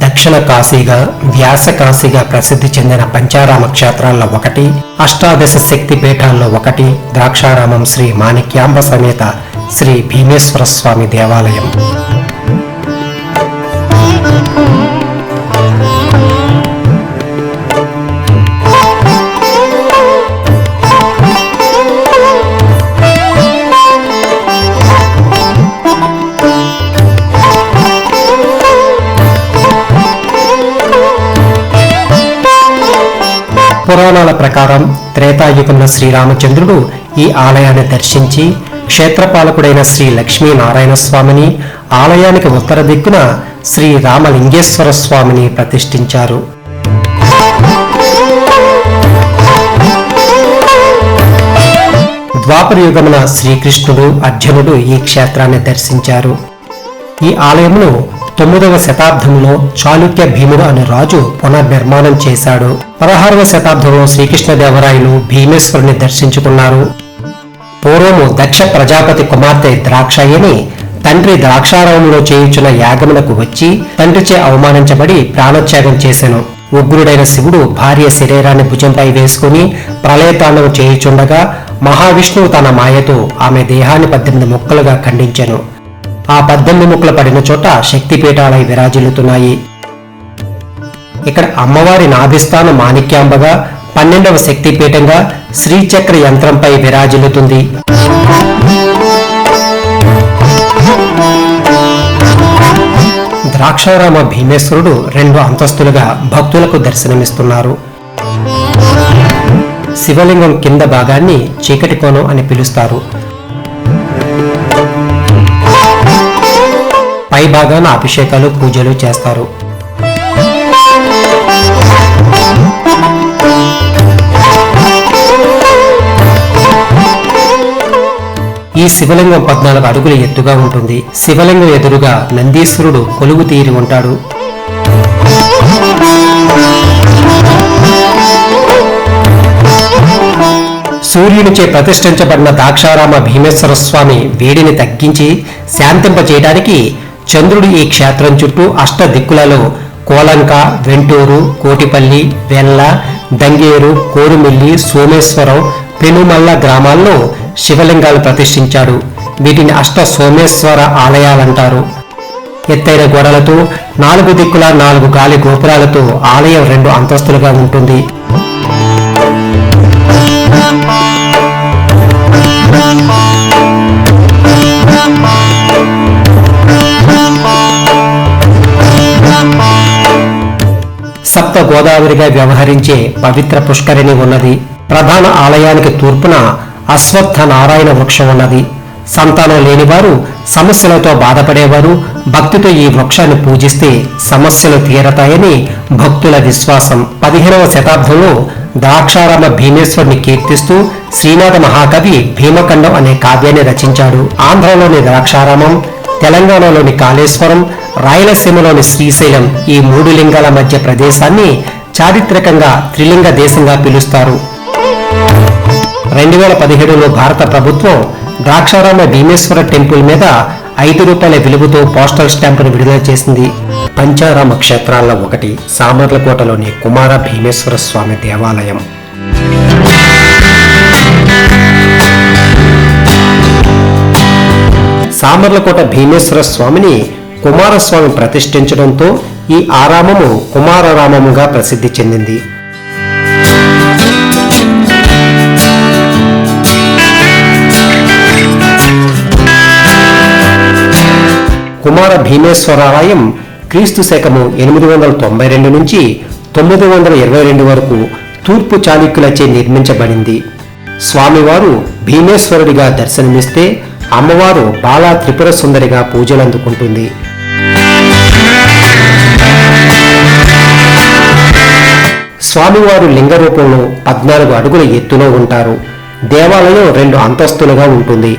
దక్షిణ కాశీగా వ్యాస కాశీగా ప్రసిద్ధి చెందిన పంచారామ క్షేత్రాల్లో ఒకటి అష్టాదశ శక్తి పీఠాల్లో ఒకటి ద్రాక్షారామం శ్రీ మాణిక్యాంబ సమేత శ్రీ భీమేశ్వర స్వామి దేవాలయం. పురాణాల ప్రకారం త్రేతాయుగంలో శ్రీరామచంద్రుడు ఈ ఆలయాన్ని దర్శించి క్షేత్రపాలకుడైన శ్రీ లక్ష్మీనారాయణ స్వామిని ఆలయానికి ఉత్తర దిక్కున శ్రీ రామలింగేశ్వర స్వామిని ప్రతిష్ఠించారు. ద్వాపర యుగమున శ్రీకృష్ణుడు అర్జునుడు ఈ క్షేత్రాన్ని దర్శించారు. ఈ ఆలయమును తొమ్మిదవ శతాబ్దంలో చాళుక్య భీముడు అనే రాజు పునర్నిర్మాణం చేశాడు. పదహారవ శతాబ్దంలో శ్రీకృష్ణదేవరాయలు భీమేశ్వరుని దర్శించుకున్నారు. పూర్వము దక్ష ప్రజాపతి కుమార్తె ద్రాక్షయ్యని తండ్రి ద్రాక్షారామంలో చేయుచున్న యాగమునకు వచ్చి తండ్రిచే అవమానించబడి ప్రాణత్యాగం చేశాను ఉగ్రుడైన శివుడు భార్య శరీరాన్ని భుజంపై వేసుకుని ప్రళయతాండవం చేయుచుండగా మహావిష్ణువు తన మాయతో ఆమె దేహాన్ని పద్దెనిమిది ముక్కలుగా ఖండించెను. ఆ పద్దెనిమిది ముక్కలు పడిన చోట శక్తిపీఠాలై విరాజిల్లుతున్నాయి. ఇక్కడ అమ్మవారి నాభిస్థాన మాణిక్యాంబగా పన్నెండవ శక్తిపీఠంగా శ్రీచక్ర యంత్రంపై విరాజిల్లుతుంది. ద్రాక్షారామ భీమేశ్వరుడు రెండు అంతస్తులుగా భక్తులకు దర్శనమిస్తున్నారు. శివలింగం కింద భాగాన్ని చీకటి కోణం అని పిలుస్తారు. పై భాగాన అభిషేకాలు పూజలు చేస్తారు. ఈ శివలింగం పద్నాలుగు అడుగుల ఎత్తుగా ఉంటుంది. శివలింగం ఎదురుగా నందీశ్వరుడు కొలువు తీరి ఉంటాడు. సూర్యునిచే ప్రతిష్ఠించబడిన దాక్షారామ భీమేశ్వర స్వామి వేడిని తగ్గించి శాంతింప చేయడానికి చంద్రుడు ఈ క్షేత్రం చుట్టూ అష్ట దిక్కులలో కోలంక వెంటూరు కోటిపల్లి వెల్ల దంగేరు కోరుమిల్లి సోమేశ్వరం పెనుమల్ల గ్రామాల్లో శివలింగాలు ప్రతిష్ఠించాడు వీటిని అష్ట సోమేశ్వర ఆలయాలంటారు. ఎత్తైన గోడలతో నాలుగు దిక్కుల నాలుగు గాలి గోపురాలతో ఆలయం రెండు అంతస్తులుగా ఉంటుంది. సప్త గోదావరిగా వ్యవహరించే పవిత్ర పుష్కరిణి ఉన్నది. ప్రధాన ఆలయానికి తూర్పున అశ్వత్థ నారాయణ వృక్షం ఉన్నది. సంతానం లేనివారు సమస్యలతో బాధపడేవారు భక్తితో ఈ వృక్షాన్ని పూజిస్తే సమస్యలు తీరతాయని భక్తుల విశ్వాసం. పదిహేనవ శతాబ్దంలో ద్రాక్షారామ భీమేశ్వరుని కీర్తిస్తూ శ్రీనాథ మహాకవి భీమఖండం అనే కావ్యాన్ని రచించాడు. ఆంధ్రలోని ద్రాక్షారామం తెలంగాణలోని కాళేశ్వరం రాయలసీమలోని శ్రీశైలం ఈ మూడు లింగాల మధ్య ప్రదేశాన్ని చారిత్రకంగా త్రిలింగ దేశంగా పిలుస్తారు. రెండు వేల పదిహేడులో భారత ప్రభుత్వం ద్రాక్షారామ భీమేశ్వర టెంపుల్ మీద ఐదు రూపాయల విలువతో పోస్టల్ స్టాంపును విడుదల చేసింది. పంచారామ క్షేత్రాల్లో ఒకటి సామర్లకోటలోని కుమార భీమేశ్వర స్వామి దేవాలయం. సామర్లకోట భీమేశ్వర స్వామిని కుమారస్వామి ప్రతిష్ఠించడంతో ఈ ఆరామము కుమారరామముగా ప్రసిద్ధి చెందింది. కుమార భీమేశ్వరాలయం క్రీస్తు శకము ఎనిమిది వందల తొంభై రెండు నుంచి తొమ్మిది వందల ఇరవై రెండు వరకు తూర్పు చాళుక్యులచే నిర్మించబడింది. స్వామివారు భీమేశ్వరుడిగా దర్శనమిస్తే అమ్మవారు బాలా త్రిపుర సుందరిగా పూజలందుకుంటుంది. స్వామివారు లింగ రూపంలో పద్నాలుగు అడుగుల ఎత్తులో ఉంటారు. దేవాలయం రెండు అంతస్తులుగా ఉంటుంది.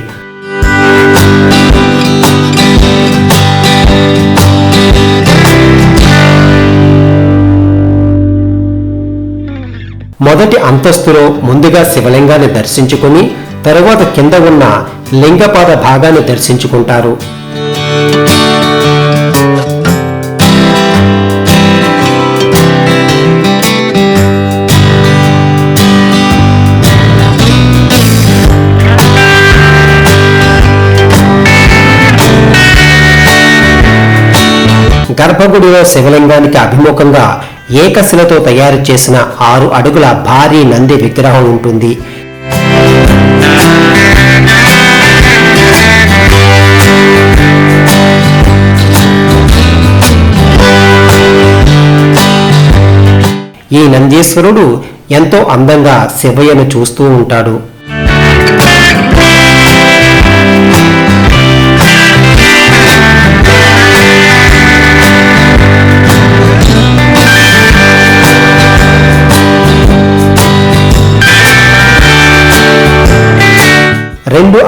మొదటి అంతస్తులో ముందుగా శివలింగాన్ని దర్శించుకుని తరువాత కింద ఉన్న లింగపాద భాగాన్ని దర్శించుకుంటారు. గర్భగుడిలో శివలింగానికి అభిముఖంగా ఏకశిలతో తయారు చేసిన ఆరు అడుగుల భారీ నంది విగ్రహం ఉంటుంది. ఈ నందీశ్వరుడు ఎంతో అందంగా శివయ్యను చూస్తూ ఉంటాడు.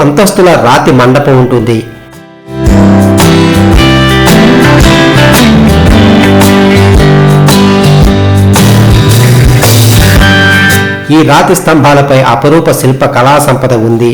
అంతస్తుల రాతి మండపం ఉంటుంది. ఈ రాతి స్తంభాలపై అపరూప శిల్ప కళా సంపద ఉంది.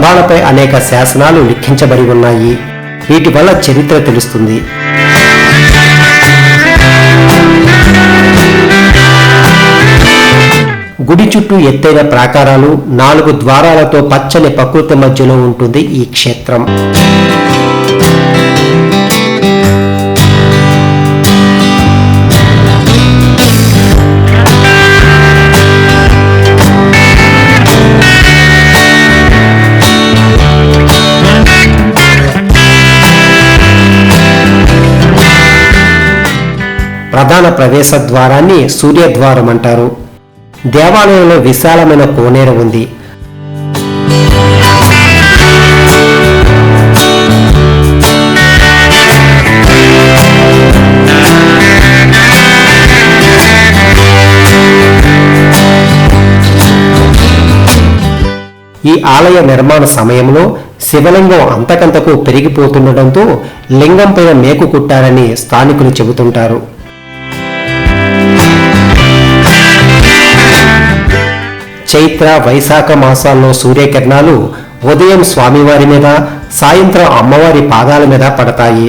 స్తంభాలపై అనేక శాసనాలు లిఖించబడి ఉన్నాయి. వీటి వల్ల చరిత్ర తెలుస్తుంది. గుడి చుట్టూ ఎత్తైన ప్రాకారాలు నాలుగు ద్వారాలతో పచ్చని ప్రకృతి మధ్యలో ఉంటుంది ఈ క్షేత్రం. ప్రధాన ప్రవేశ ద్వారాన్ని సూర్యద్వారం అంటారు. దేవాలయంలో విశాలమైన కోనేరు ఉంది. ఈ ఆలయ నిర్మాణ సమయంలో శివలింగం అంతకంతకు పెరిగిపోతుండటంతో లింగం పైన మేకు కుట్టారని స్థానికులు చెబుతుంటారు. చైత్ర వైశాఖ మాసాల్లో సూర్యకిరణాలు ఉదయం స్వామివారి మీద సాయంత్రం అమ్మవారి పాదాల మీద పడతాయి.